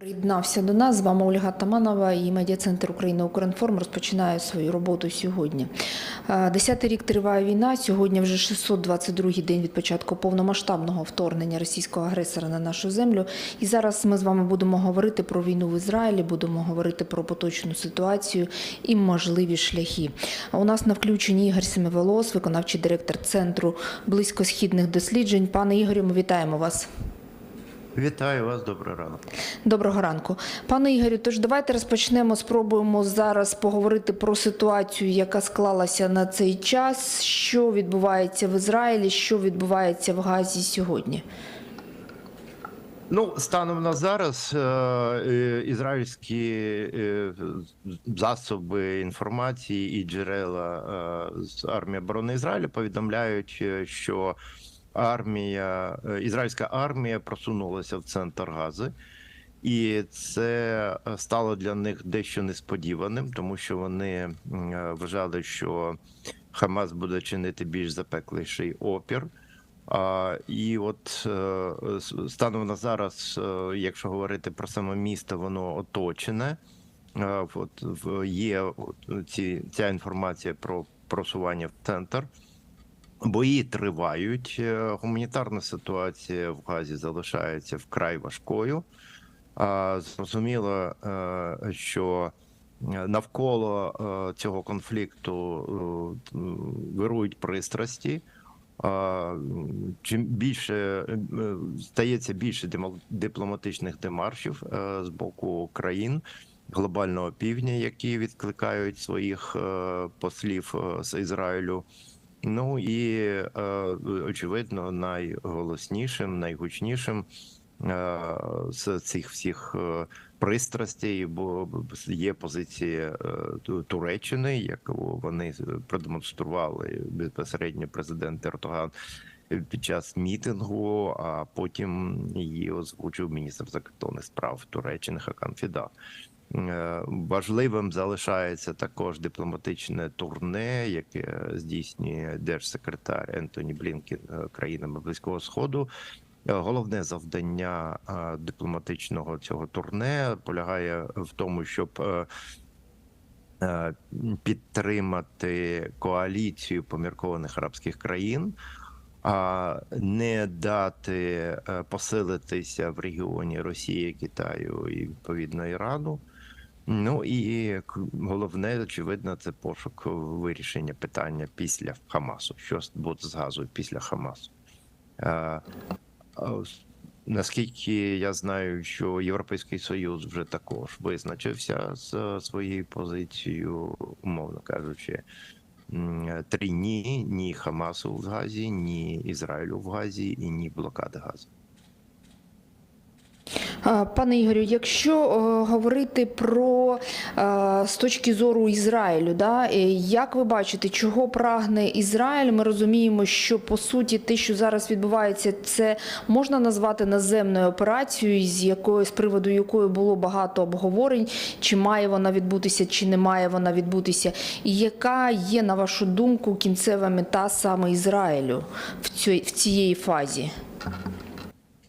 Приєднався до нас з вами Ольга Таманова і медіа-центр Україна Укрінформ розпочинає свою роботу сьогодні. Е, Десятий рік триває війна. Сьогодні вже 622-й день від початку повномасштабного вторгнення російського агресора на нашу землю. І зараз ми з вами будемо говорити про війну в Ізраїлі, будемо говорити про поточну ситуацію і можливі шляхи. У нас на включенні Ігор Семиволос, виконавчий директор центру близькосхідних досліджень. Пане Ігорю, ми вітаємо вас. Вітаю вас, добрий ранок. Доброго ранку, пане Ігорю. Тож давайте розпочнемо. Спробуємо зараз поговорити про ситуацію, яка склалася на цей час. Що відбувається в Ізраїлі, що відбувається в Газі сьогодні. Ну, станом на зараз е, е, ізраїльські е, засоби інформації і джерела з армії оборони Ізраїлю повідомляють, що армія, е, ізраїльська армія просунулася в центр Гази. І це стало для них дещо несподіваним, тому що вони е, вважали, що Хамас буде чинити більш запекліший опір. А, і от е, станом на зараз, е, якщо говорити про саме місто, воно оточене. Е, От є ці ця інформація про просування в центр. Бої тривають. е, Гуманітарна ситуація в Газі залишається вкрай важкою. А, Зрозуміло, е, що е, навколо цього конфлікту вирують пристрасті. Чим більше стається більше дипломатичних демаршів з боку країн глобального півдня, які відкликають своїх послів з Ізраїлю. Ну і е, очевидно, найголоснішим, найгучнішим е, з цих всіх е, пристрастей, бо є позиція Туреччини, яку вони продемонстрували безпосередньо президент Ердоган під час мітингу, а потім її озвучив міністр закордонних справ Туреччини Хакан Фіда. Е, Важливим залишається також дипломатичне турне, яке здійснює держсекретар Ентоні Блінкен е, країнами Близького Сходу. Е, Головне завдання дипломатичного цього турне полягає в тому, щоб підтримати коаліцію поміркованих арабських країн, а не дати посилитися в регіоні Росії, Китаю і відповідно Ірану. Ну і головне, очевидно, це пошук вирішення питання після Хамасу. Що буде з газою після Хамасу? Е, а Наскільки я знаю, що Європейський Союз вже також визначився з своєю позицією, умовно кажучи, три ні, ні Хамасу в Газі, ні Ізраїлю в Газі і ні блокади Газу. Пане Ігорю, якщо е, говорити про е, з точки зору Ізраїлю, да, як ви бачите, чого прагне Ізраїль? Ми розуміємо, що по суті те, що зараз відбувається, це можна назвати наземною операцією, з якої з приводу якої було багато обговорень, чи має вона відбутися, чи не має вона відбутися. І яка є, на вашу думку, кінцева мета саме Ізраїлю в цій в цієї фазі?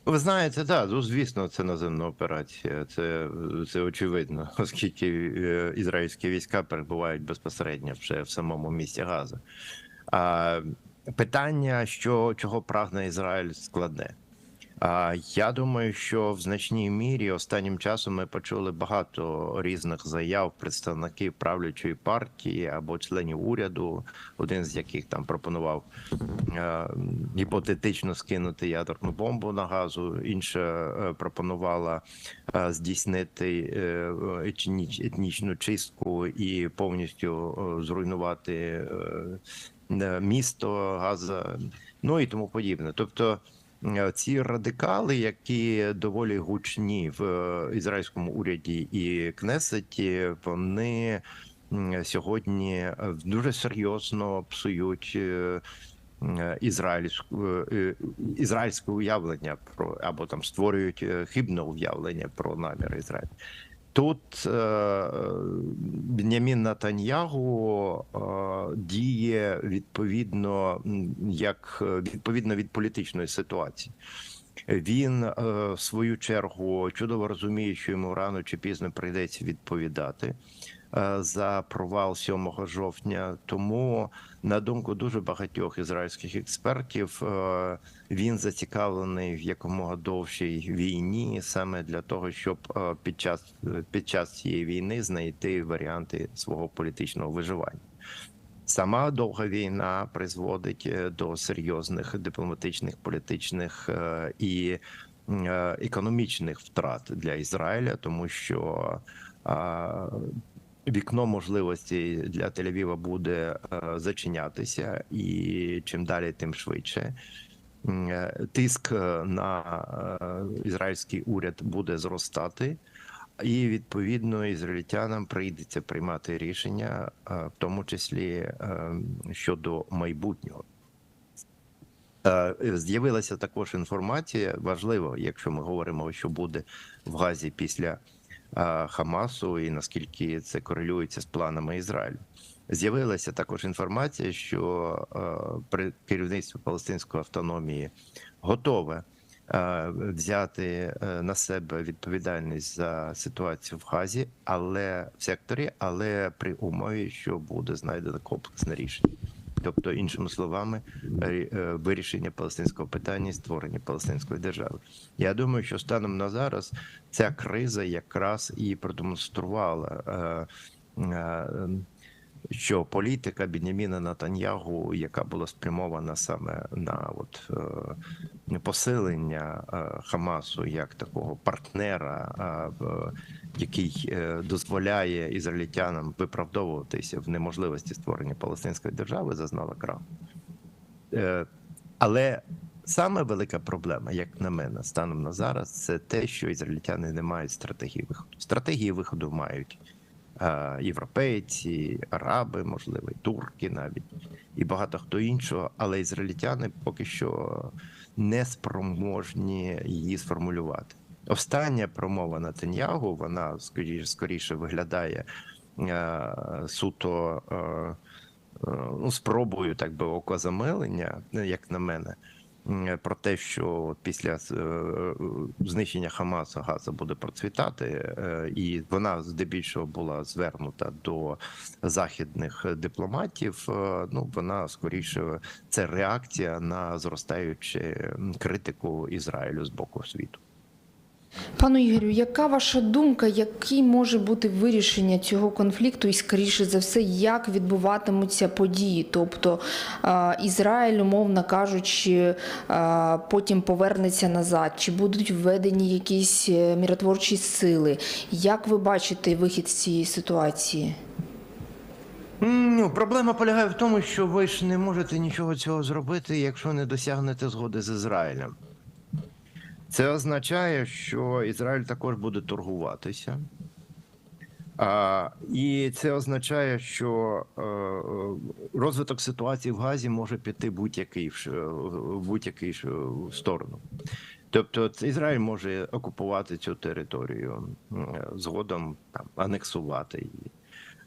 Ви знаєте, так, ну звісно, це наземна операція. Це, це очевидно, оскільки е, ізраїльські війська перебувають безпосередньо вже в самому місті Газа. А питання, що чого прагне Ізраїль, складне. Я думаю, що в значній мірі останнім часом ми почули багато різних заяв представників правлячої партії або членів уряду, один з яких там пропонував е, гіпотетично скинути ядерну бомбу на газу, інша е, пропонувала е, здійснити етнічну чистку і повністю зруйнувати місто Газа, ну і тому подібне. Тобто. Е, Ці радикали, які доволі гучні в е, ізраїльському уряді і Кнесеті, вони сьогодні е, дуже серйозно псують ізраїльську ізраїльське уявлення про або там створюють хибне уявлення про наміри Ізраїлю. Тут е, Бенямін Натаньягу е, діє відповідно як е, відповідно від політичної ситуації. Він е, в свою чергу чудово розуміє, що йому рано чи пізно прийдеться відповідати за провал 7 жовтня. Тому, на думку дуже багатьох ізраїльських експертів, е, він зацікавлений в якомога довшій війні, саме для того, щоб е, під час під час цієї війни знайти варіанти свого політичного виживання. Сама довга війна призводить е, до серйозних дипломатичних, політичних е, і е, економічних втрат для Ізраїля, тому що вікно можливостей для Тель-Авіва буде е, зачинятися, і чим далі, тим швидше. Е, Тиск е, на ізраїльський уряд буде зростати. І відповідно ізраїльтянам прийдеться приймати рішення, в тому числі щодо майбутнього. З'явилася також інформація важливо, якщо ми говоримо, що буде в Газі після Хамасу, і наскільки це корелюється з планами Ізраїлю. З'явилася також інформація, що при керівництво палестинської автономії готове взяти е, на себе відповідальність за ситуацію в Газі, але в секторі, але при умові, що буде знайдено комплексне рішення. Тобто, іншими словами, е, е, вирішення палестинського питання і створення палестинської держави. Я думаю, що станом на зараз ця криза якраз і продемонструвала. Що політика Беняміна Натаньягу, яка була спрямована саме на от е, посилення е, Хамасу як такого партнера, е, який е, дозволяє ізраїльтянам виправдовуватися в неможливості створення палестинської держави, зазнала краху. Е, але саме велика проблема, як на мене, станом на зараз, це те, що ізраїльтяни не мають стратегії виходу. Стратегії виходу мають європейці, араби, можливо, і турки навіть, і багато хто іншого, але ізраїльтяни поки що не спроможні її сформулювати. Остання промова Натаньягу, вона скоріше, скоріше виглядає е, суто е, е, ну, спробою, так би окозамилення, як на мене, про те, що після е, знищення Хамасу Газа буде процвітати, е, і вона здебільшого була звернута до західних дипломатів. е, Ну вона скоріше це реакція на зростаючу критику Ізраїлю з боку світу. Пану Ігорю, яка ваша думка, який може бути вирішення цього конфлікту, і скоріше за все, як відбуватимуться події? Тобто Ізраїль, умовно кажучи, потім повернеться назад, чи будуть введені якісь е, миротворчі сили? Як ви бачите вихід з цієї ситуації? Ну, проблема полягає в тому, що ви ж не можете нічого цього зробити, якщо не досягнете згоди з Ізраїлем. Це означає, що Ізраїль також буде торгуватися. А, і це означає, що е, розвиток ситуації в Газі може піти будь-який в будь-який сторону. Тобто Ізраїль може окупувати цю територію, згодом там анексувати її.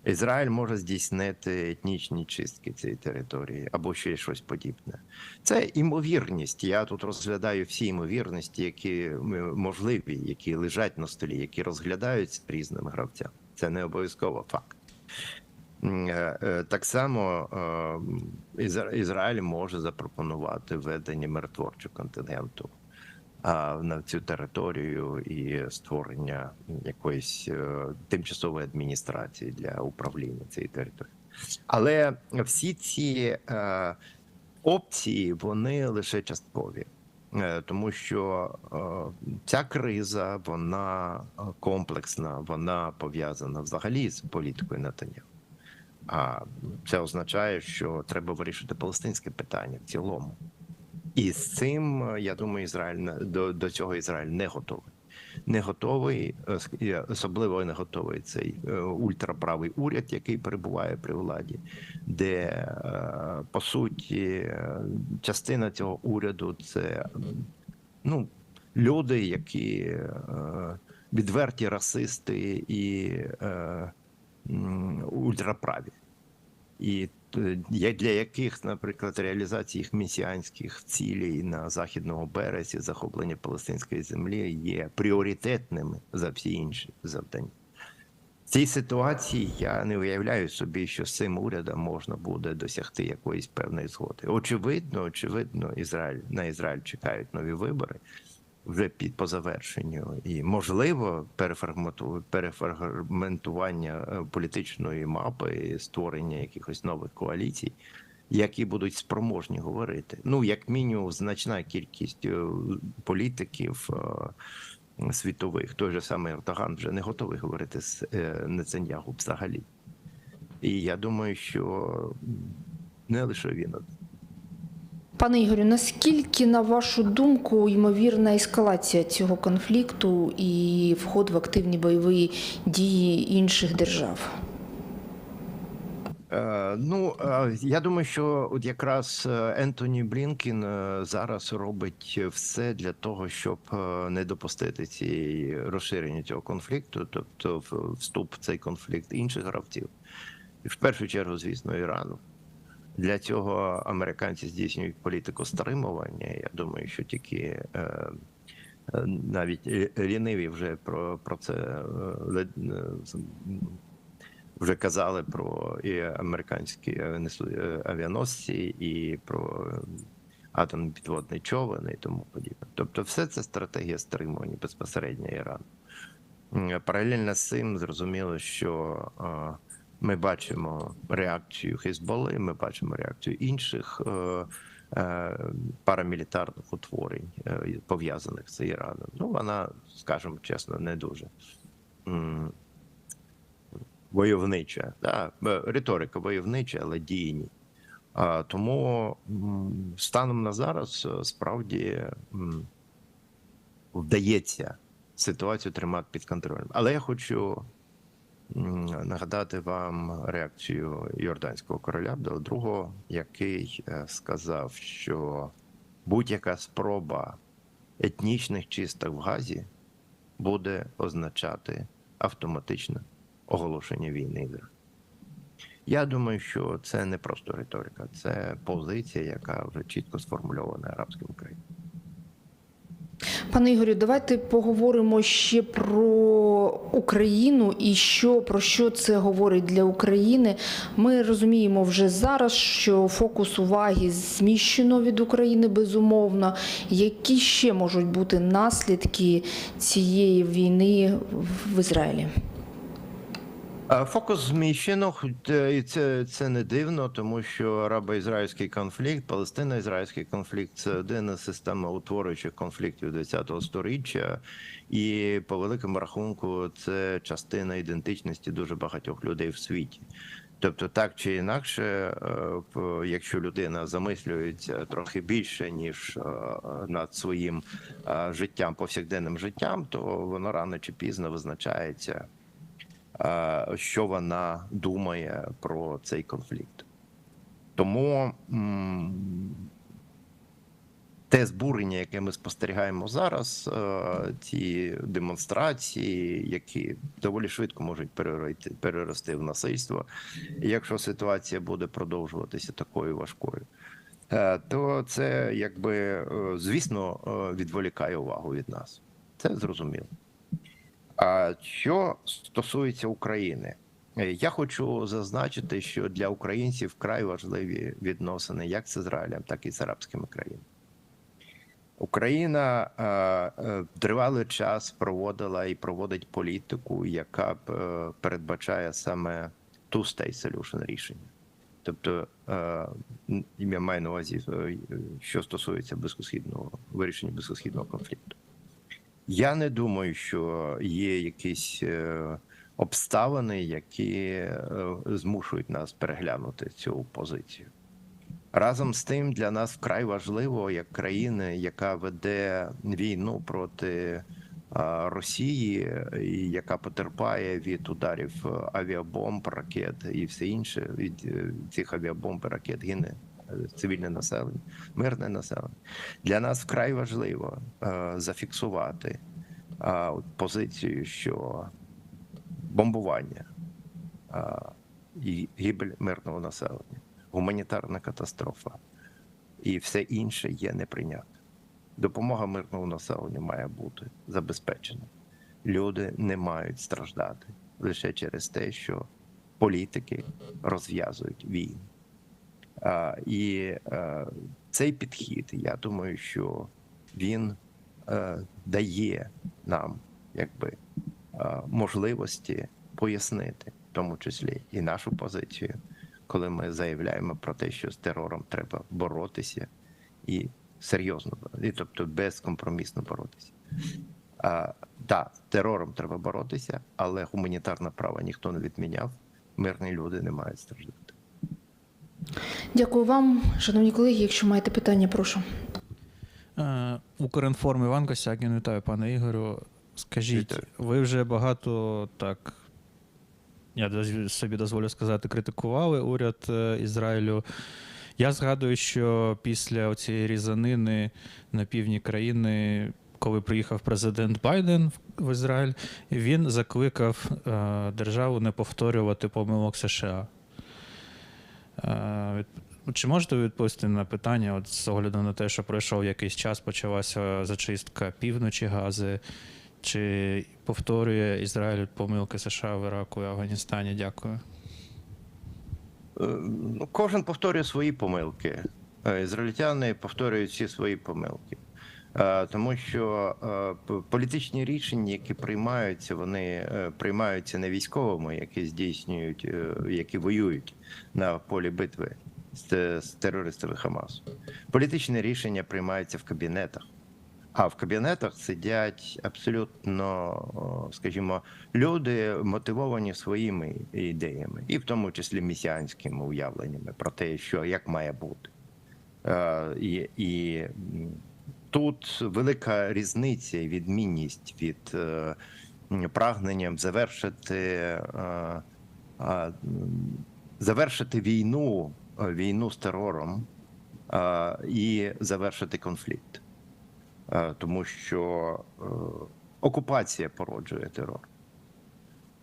Ізраїль може здійснити етнічні чистки цієї території або ще щось подібне. Це імовірність. Я тут розглядаю всі імовірності, які можливі, які лежать на столі, які розглядаються різними гравцями. Це не обов'язково факт. Е, е, Так само е, Ізраїль може запропонувати введення миротворчого контингенту на цю територію і створення якоїсь е, тимчасової адміністрації для управління цією територією. Але всі ці е, опції вони лише часткові. Е, Тому що ця криза вона комплексна, вона пов'язана взагалі з політикою Натаняху. А це означає, що треба вирішити палестинське питання в цілому. І з цим е, я думаю, Ізраїль до, до цього Ізраїль не готовий. Не готовий, е, особливо не готовий цей е, ультраправий уряд, який перебуває при владі, де по суті частина цього уряду це ну, люди, які відверті расисти і ультраправі. і для яких, наприклад, реалізація їх месіанських цілей на західному березі, захоплення палестинської землі є пріоритетними за всі інші завдання. В цій ситуації я не уявляю собі, що з цим урядом можна буде досягти якоїсь певної згоди. Очевидно, очевидно, Ізраїль на Ізраїль чекають нові вибори вже під по завершенню, і можливо переформатування е, політичної мапи, і створення якихось нових коаліцій, які будуть спроможні говорити. Ну, як мінімум, значна кількість е, політиків. е, Світових той же самий Ердоган вже не готовий говорити з Нецаньягу взагалі. І я думаю, що не лише він. Пане Ігорю, наскільки, на вашу думку, ймовірна ескалація цього конфлікту і вход в активні бойові дії інших держав? Е, Ну е, я думаю, що от якраз е, Ентоні Блінкін зараз робить все для того, щоб не допустити цієї розширення цього конфлікту, тобто вступ в цей конфлікт інших гравців, в першу чергу, звісно, Ірану. Для цього американці здійснюють політику стримування. Я думаю, що тільки е, е, навіть ліниві вже про, про це е, вже казали про і американські авіаносці, і про атомний підводний човен і тому подібне. Тобто, все це стратегія стримування безпосередньо Ірану. Паралельно з цим зрозуміло, що е, ми бачимо реакцію Хезболи, ми бачимо реакцію інших е, е, парамілітарних утворень, е, пов'язаних з Іраном. Ну, вона, скажімо чесно, не дуже войовнича. Да? Риторика войовнича, але дійні. А, тому станом на зараз справді вдається ситуацію тримати під контролем. Але я хочу нагадати вам реакцію йорданського короля Абдала II, який е, сказав, що будь-яка спроба етнічних чисток в Газі буде означати автоматичне оголошення війни Я думаю, що це не просто риторика, це позиція, яка вже чітко сформульована арабським країнам. Пане Ігорю, давайте поговоримо ще про Україну і що про що це говорить для України. Ми розуміємо вже зараз, що фокус уваги зміщено від України безумовно. Які ще можуть бути наслідки цієї війни в Ізраїлі? А Фокус зміщено, е, і це, це не дивно, тому що арабо-ізраїльський конфлікт, палестино-ізраїльський конфлікт це один із системоутворюючих конфліктів ХХ століття, і по великому рахунку це частина ідентичності дуже багатьох людей в світі. Тобто, так чи інакше, е, якщо людина замислюється трохи більше ніж е, над своїм е, життям, повсякденним життям, то воно рано чи пізно визначається е, що вона думає про цей конфлікт. Тому те збурення, яке ми спостерігаємо зараз, е, ці демонстрації, які доволі швидко можуть перерости, перерости в насильство, якщо ситуація буде продовжуватися такою важкою. е, То це якби е, звісно е, відволікає увагу від нас. Це зрозуміло. Що стосується України, е, я хочу зазначити, що для українців вкрай важливі відносини як з Ізраїлем, так і з арабськими країнами. Україна е, е, тривалий час проводила і проводить політику, яка передбачає саме two-state solution рішення. Тобто, я маю на увазі, що стосується близькосхідного вирішення близькосхідного конфлікту. Я не думаю, що є якісь е, обставини, які е, змушують нас переглянути цю позицію. Разом з тим, для нас вкрай важливо, як країни, яка веде війну проти Росії, і яка потерпає від ударів е, авіабомб, ракет і все інше. Від цих авіабомб ракет гине цивільне населення, мирне населення. Для нас вкрай важливо е, зафіксувати а, позицію, що бомбування, а, і гибель мирного населення, гуманітарна катастрофа і все інше є неприйнятним. Допомога мирному населенню має бути забезпечена. Люди не мають страждати лише через те, що політики розв'язують війни. А, і цей підхід, я думаю, що він е, дає нам якби е, можливості пояснити, в тому числі і нашу позицію, коли ми заявляємо про те, що з терором треба боротися і серйозно, і тобто безкомпромісно боротися. А, да, з терором треба боротися, але гуманітарне право ніхто не відміняв. Мирні люди не мають страждати. Дякую вам, шановні колеги. Якщо маєте питання, прошу. Е, Укрінформ Іван Косякін, вітаю, пане Ігорю. Скажіть, Вітаю. ви вже багато так, я собі дозволю сказати, критикували уряд е, Ізраїлю. Я згадую, що після цієї різанини на півдні країни, коли приїхав президент Байден в- в Ізраїль, він закликав е, державу не повторювати помилок США. Е, від- чи можете відповісти на питання, от з огляду на те, що пройшов якийсь час, почалася зачистка півночі Гази, чи повторює Ізраїль помилки США в Іраку і Афганістані? Дякую. Е, ну, Кожен повторює свої помилки. Е, Ізраїльтяни повторюють всі свої помилки. Е, Тому що е, політичні рішення, які приймаються, вони е, приймаються не військовими, які здійснюють, які воюють на полі битви з, терористами Хамасу. Політичні рішення приймаються в кабінетах. А в кабінетах сидять абсолютно, скажімо, люди мотивовані своїми ідеями, і в тому числі месіанськими уявленнями про те, що як має бути. І, і тут велика різниця і відмінність від е, прагненням завершити, е, завершити війну, е, війну з терором і завершити конфлікт. Тому що окупація породжує терор.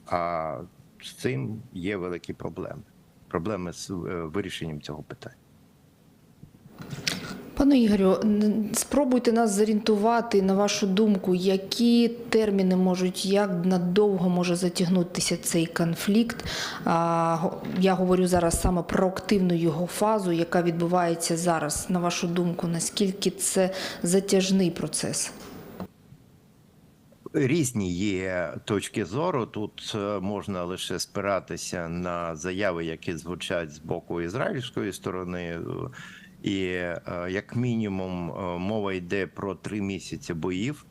А з цим є великі проблеми. Проблеми з вирішенням цього питання. Пане Ігорю, спробуйте нас зорієнтувати на вашу думку, які терміни можуть, як надовго може затягнутися цей конфлікт. Я говорю зараз саме про активну його фазу, яка відбувається зараз. На вашу думку, наскільки це затяжний процес? Різні є точки зору. Тут е, можна лише спиратися на заяви, які звучать з боку ізраїльської сторони. І е, як мінімум е, мова йде про три місяці боїв.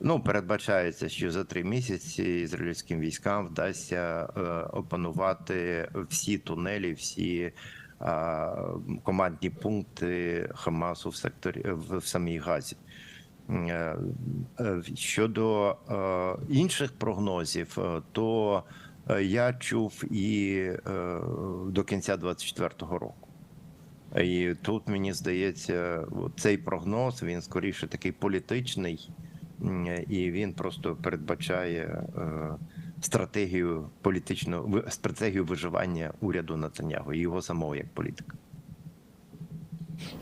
Ну, передбачається, що за три місяці ізраїльським військам вдасться е, опанувати всі тунелі, всі командні пункти Хамасу в секторі в, самій Газі. Щодо інших прогнозів, то я чув і до кінця 2024 року. І тут мені здається, цей прогноз він скоріше такий політичний, і він просто передбачає е, стратегію політичного стратегію виживання уряду Натаняго і його самого як політика.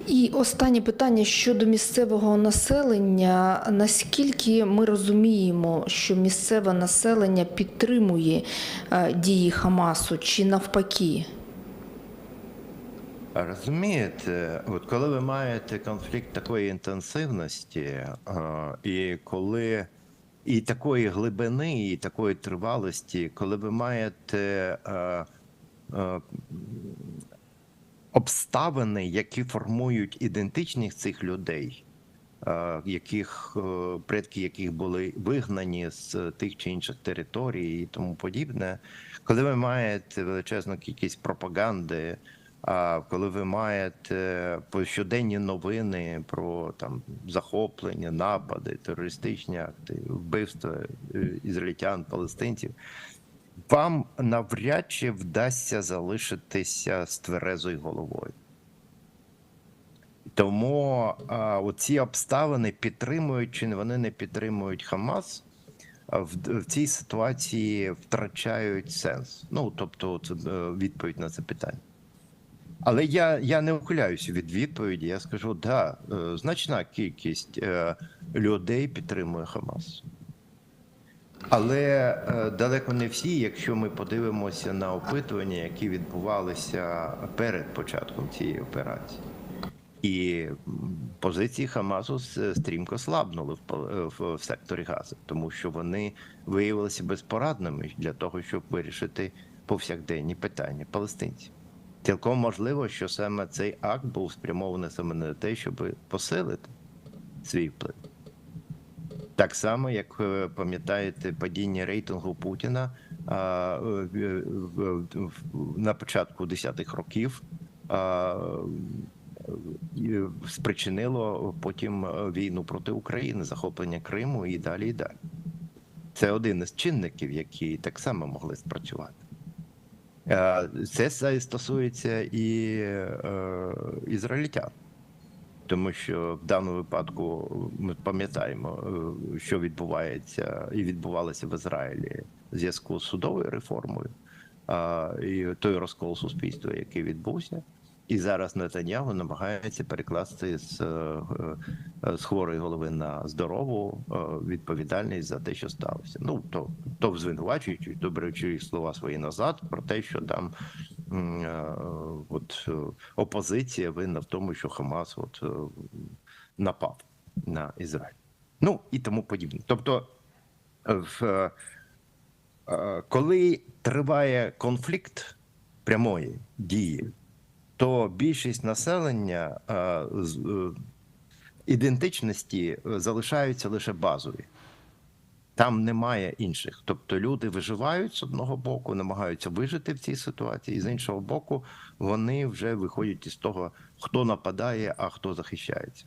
І останнє питання щодо місцевого населення. Наскільки ми розуміємо, що місцеве населення підтримує е, дії Хамасу чи навпаки? Розумієте, от коли ви маєте конфлікт такої інтенсивності, і коли і такої глибини, і такої тривалості, коли ви маєте обставини, які формують ідентичність цих людей, яких е, предки яких були вигнані з тих чи інших територій і тому подібне, коли ви маєте величезну кількість пропаганди. Коли ви маєте щоденні новини про там захоплення, напади, терористичні акти, вбивства е, ізраїльтян, палестинців, вам навряд чи вдасться залишитися з тверезою головою. Тому а, оці обставини підтримують чи вони не підтримують Хамас. в, в цій ситуації втрачають сенс. Ну тобто, це е, відповідь на це питання. Але я, я не ухиляюся від відповіді. Я скажу, да, е, значна кількість е, людей підтримує Хамас. Але е, далеко не всі, якщо ми подивимося на опитування, які відбувалися перед початком цієї операції. І позиції Хамасу стрімко слабнули в, секторі Гази, тому що вони виявилися безпорадними для того, щоб вирішити повсякденні питання палестинців. Цілком можливо, що саме цей акт був спрямований саме на те, щоб посилити свій вплив. Так само, як е, пам'ятаєте, падіння рейтингу Путіна на початку 10-х років спричинило потім е, війну проти України, захоплення Криму і далі і далі. Це один із чинників, які так само могли спрацювати. Е, Це стосується і е, ізраїльтян. Тому що в даному випадку ми пам'ятаємо, е, що відбувається і відбувалося в Ізраїлі в зв'язку з судовою реформою, і той розкол суспільства, який відбувся. І зараз Нетаньягу намагається перекласти з, е, е, з хворої голови на здорову е, відповідальність за те, що сталося. Ну то, то звинувачуючи, то беручи слова свої назад про те, що там от опозиція винна в тому, що Хамас от напав на Ізраїль. Ну і тому подібне. Тобто, в, коли триває конфлікт прямої дії, то більшість населення е, е, ідентичності е, залишаються лише базові. Там немає інших. Тобто люди виживають з одного боку, намагаються вижити в цій ситуації, і з іншого боку, вони вже виходять із того, хто нападає, а хто захищається.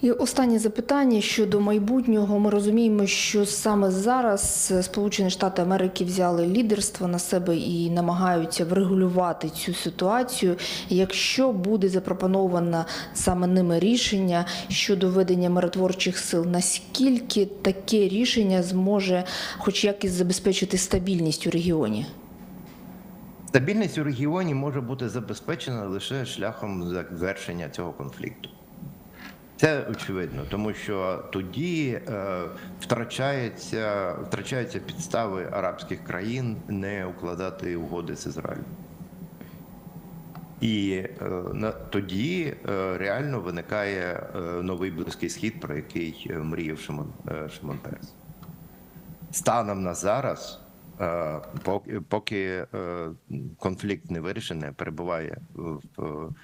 І останнє запитання щодо майбутнього. Ми розуміємо, що саме зараз Сполучені Штати Америки взяли лідерство на себе і намагаються врегулювати цю ситуацію. Якщо буде запропоновано саме ними рішення щодо ведення миротворчих сил, наскільки таке рішення зможе, хоч якось забезпечити стабільність у регіоні? Стабільність у регіоні може бути забезпечена лише шляхом завершення цього конфлікту. Це очевидно, тому що тоді е, втрачається, втрачаються підстави арабських країн не укладати угоди з Ізраїлем. І е, на, тоді е, реально виникає е, новий близький схід, про який е, мріяв Шимон, е, Шимон Перес. Станом на зараз, е, поки, поки е, конфлікт не вирішений, перебуває в, в,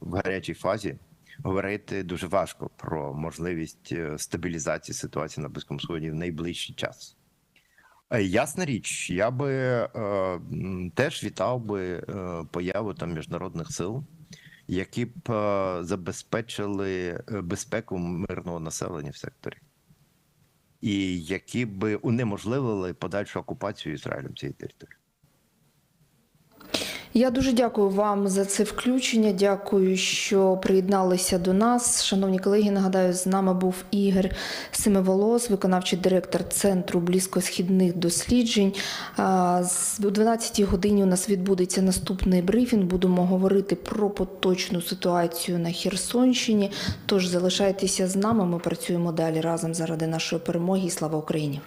в гарячій фазі, говорити дуже важко про можливість е, стабілізації ситуації на Близькому Сході в найближчий час. Е, Ясна річ, я би е, теж вітав би е, появу там міжнародних сил, які б е, забезпечили безпеку мирного населення в секторі, і які би унеможливили подальшу окупацію Ізраїлем цієї території. Я дуже дякую вам за це включення. Дякую, що приєдналися до нас. Шановні колеги, нагадаю, з нами був Ігор Семиволос, виконавчий директор Центру близькосхідних досліджень. О 12 годині у нас відбудеться наступний брифінг. Будемо говорити про поточну ситуацію на Херсонщині. Тож залишайтеся з нами. Ми працюємо далі разом заради нашої перемоги. Слава Україні!